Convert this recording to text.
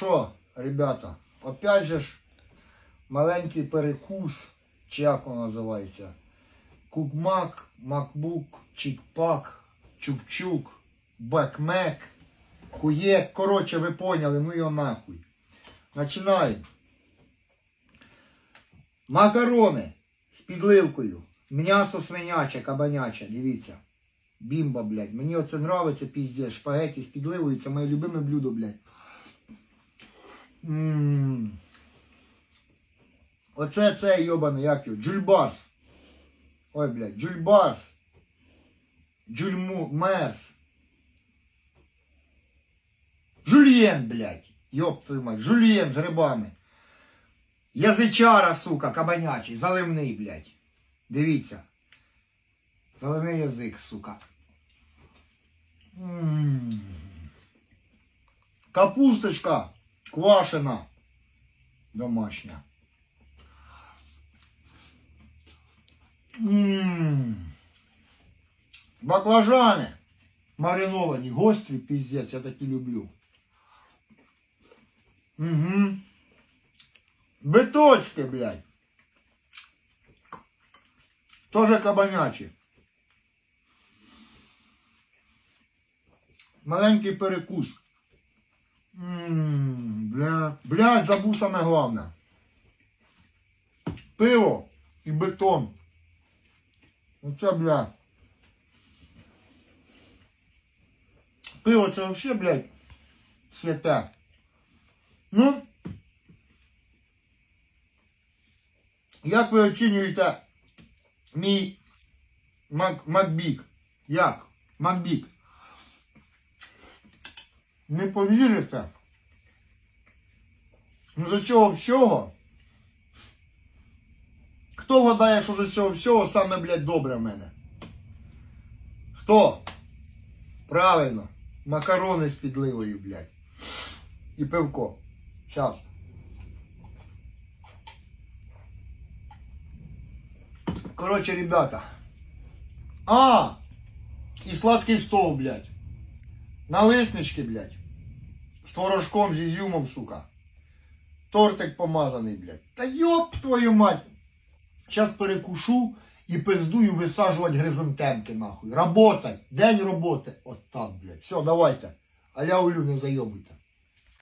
що, ребята, опять же ж, маленький перекус, чи як воно називається? Кукмак, макбук, чікпак, чук-чук, бекмек, куєк. Коротше, ви поняли, ну його нахуй. Починаємо. Макарони з підливкою. М'ясо свиняче, кабаняче, дивіться. Бімба, блядь. Мені оце нравиться, піздець. Шпагеті з підливою, це моє любиме блюдо, блядь. М. Оце це йобаний, як його, джульбарс. Ой, блядь, джульбарс. Джульму, мерс. Жульєн, блядь. Йоп твою мать, жульєн з грибами. Язичара, сука, кабанячий, заливний, блядь. Дивіться. Заливний язик, сука. М. Капусточка квашена. Домашня. М. Баклажани. Мариновані, гострі, піздець, я такі люблю. Угу. Биточки, блядь. Тоже кабанячі. Маленький перекус. Ммм, бля. Блядь, забув саме головне. Пиво і бетон. Оце, бля. Пиво це вообще, блядь, святе. Ну, як ви оцінюєте мій Мак, Макбік? Як? Макбік. Не повірите? Ну за цього всього? Хто гадає, що за цього всього саме, блядь, добре в мене? Хто? Правильно. Макарони з підливою, блядь. І пивко. Щас. Короче, ребята. А! І сладкий стол, блядь. Налиснички, блядь. З творожком, з ізюмом, сука. Тортик помазаний, блядь. Та йоп твою мать. Зараз перекушу і пиздую висаджувати гризонтемки, нахуй. Работать. День роботи. От так, блядь. Все, давайте. А я улю, не зайобуйте.